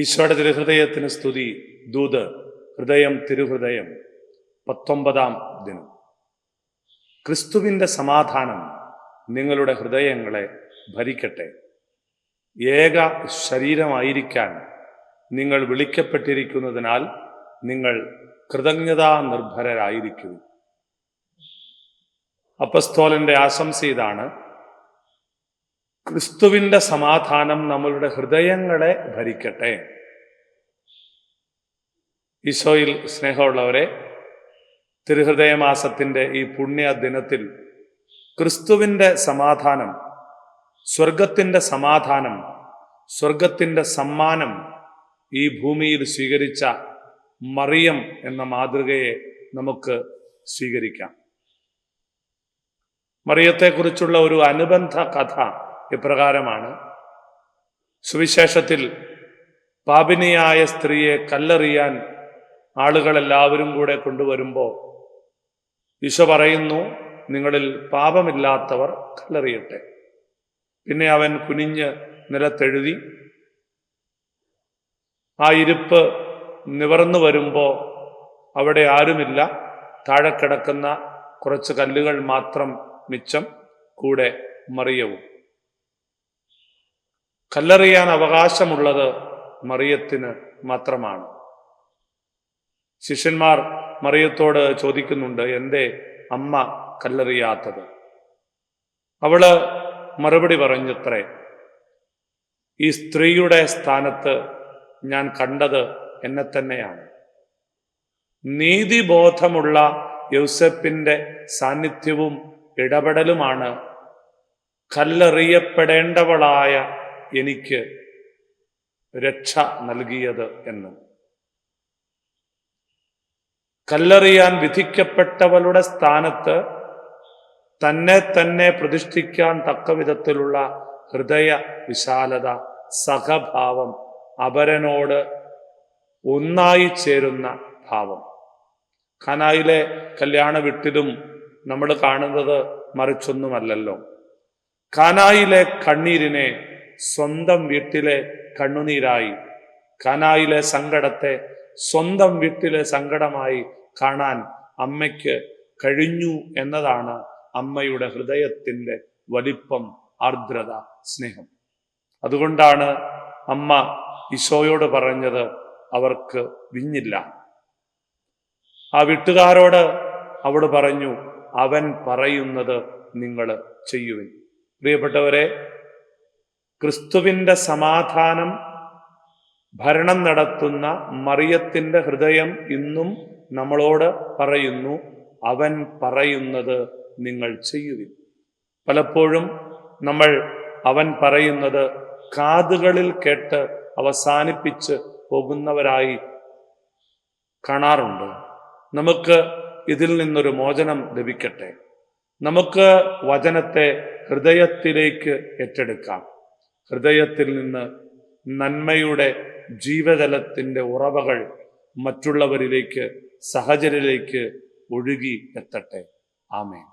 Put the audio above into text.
ഈശോയുടെ തിരുഹൃദയത്തിന് സ്തുതി. ദൂത് ഹൃദയം തിരുഹൃദയം. പത്തൊമ്പതാം ദിനം. ക്രിസ്തുവിന്റെ സമാധാനം നിങ്ങളുടെ ഹൃദയങ്ങളെ ഭരിക്കട്ടെ. ഏക ശരീരമായിരിക്കാൻ നിങ്ങൾ വിളിക്കപ്പെട്ടിരിക്കുന്നതിനാൽ നിങ്ങൾ കൃതജ്ഞതാ നിർഭരരായിരിക്കും അപ്പസ്തോലന്റെ ആശംസ ഇതാണ്. ക്രിസ്തുവിന്റെ സമാധാനം നമ്മളുടെ ഹൃദയങ്ങളെ ഭരിക്കട്ടെ. ഈശോയിൽ സ്നേഹമുള്ളവരെ തിരുഹൃദയമാസത്തിന്റെ ഈ പുണ്യ ദിനത്തിൽ ക്രിസ്തുവിന്റെ സമാധാനം സ്വർഗത്തിന്റെ സമാധാനം സ്വർഗത്തിന്റെ സമ്മാനം ഈ ഭൂമിയിൽ സ്വീകരിച്ച മറിയം എന്ന മാതൃകയെ നമുക്ക് സ്വീകരിക്കാം. മറിയത്തെക്കുറിച്ചുള്ള ഒരു അനുബന്ധ കഥ ഇപ്രകാരമാണ്. സുവിശേഷത്തിൽ പാപിനിയായ സ്ത്രീയെ കല്ലെറിയാൻ ആളുകളെല്ലാവരും കൂടെ കൊണ്ടുവരുമ്പോൾ ഈശോ പറയുന്നു നിങ്ങളിൽ പാപമില്ലാത്തവർ കല്ലെറിയട്ടെ. പിന്നെ അവൻ കുനിഞ്ഞ് നിലത്തെഴുതി ആ ഇരിപ്പ് നിവർന്നു വരുമ്പോൾ അവിടെ ആരുമില്ല. താഴെ കിടക്കുന്ന കുറച്ച് കല്ലുകൾ മാത്രം മിച്ചം കൂടെ മറിയവും. കല്ലെറിയാൻ അവകാശമുള്ളത് മറിയത്തിന് മാത്രമാണ്. ശിഷ്യന്മാർ മറിയത്തോട് ചോദിക്കുന്നുണ്ട് എന്തേ അമ്മ കല്ലെറിയാത്തത്? അവൾ മറുപടി പറഞ്ഞത്രേ ഈ സ്ത്രീയുടെ സ്ഥാനത്ത് ഞാൻ കണ്ടത് എന്നെ തന്നെയാണ്. നീതിബോധമുള്ള യൗസപ്പിന്റെ സാന്നിധ്യവും ഇടപെടലുമാണ് കല്ലെറിയപ്പെടേണ്ടവളായ എനിക്ക് രക്ഷ നൽകിയത് എന്ന്. കല്ലെറിയാൻ വിധിക്കപ്പെട്ടവളുടെ സ്ഥാനത്ത് തന്നെ തന്നെ പ്രതിഷ്ഠിക്കാൻ തക്ക വിധത്തിലുള്ള ഹൃദയ വിശാലത സഹഭാവം അപരനോട് ഒന്നായി ചേരുന്ന ഭാവം. ഖനായിലെ കല്യാണ വിട്ടിലും നമ്മൾ കാണുന്നത് മറിച്ചൊന്നുമല്ലല്ലോ. കാനായിലെ കണ്ണീരിനെ സ്വന്തം വീട്ടിലെ കണ്ണുനീരായി കനായിലെ സങ്കടത്തെ സ്വന്തം വീട്ടിലെ സങ്കടമായി കാണാൻ അമ്മയ്ക്ക് കഴിഞ്ഞു എന്നതാണ് അമ്മയുടെ ഹൃദയത്തിന്റെ വലിപ്പം ആർദ്രത സ്നേഹം. അതുകൊണ്ടാണ് അമ്മ ഈശോയോട് പറഞ്ഞത് അവർക്ക് വിഞ്ഞില്ല. ആ വീട്ടുകാരോട് അവൾ പറഞ്ഞു അവൻ പറയുന്നത് നിങ്ങൾ ചെയ്യുവിൻ. പ്രിയപ്പെട്ടവരെ ക്രിസ്തുവിന്റെ സമാധാനം ഭരണം നടത്തുന്ന മറിയത്തിന്റെ ഹൃദയം ഇന്നും നമ്മളോട് പറയുന്നു അവൻ പറയുന്നത് നിങ്ങൾ ചെയ്യുവിൻ. പലപ്പോഴും നമ്മൾ അവൻ പറയുന്നത് കാതുകളിൽ കേട്ട് അവസാനിപ്പിച്ച് പോകുന്നവരായി കാണാറുണ്ട്. നമുക്ക് ഇതിൽ നിന്നൊരു മോചനം ലഭിക്കട്ടെ. നമുക്ക് വചനത്തെ ഹൃദയത്തിലേക്ക് ഏറ്റെടുക്കാം. ഹൃദയത്തിൽ നിന്ന് നന്മയുടെ ജീവജലത്തിന്റെ ഉറവകൾ മറ്റുള്ളവരിലേക്ക് സഹചരിലേക്ക് ഒഴുകി എത്തട്ടെ. ആമേൻ.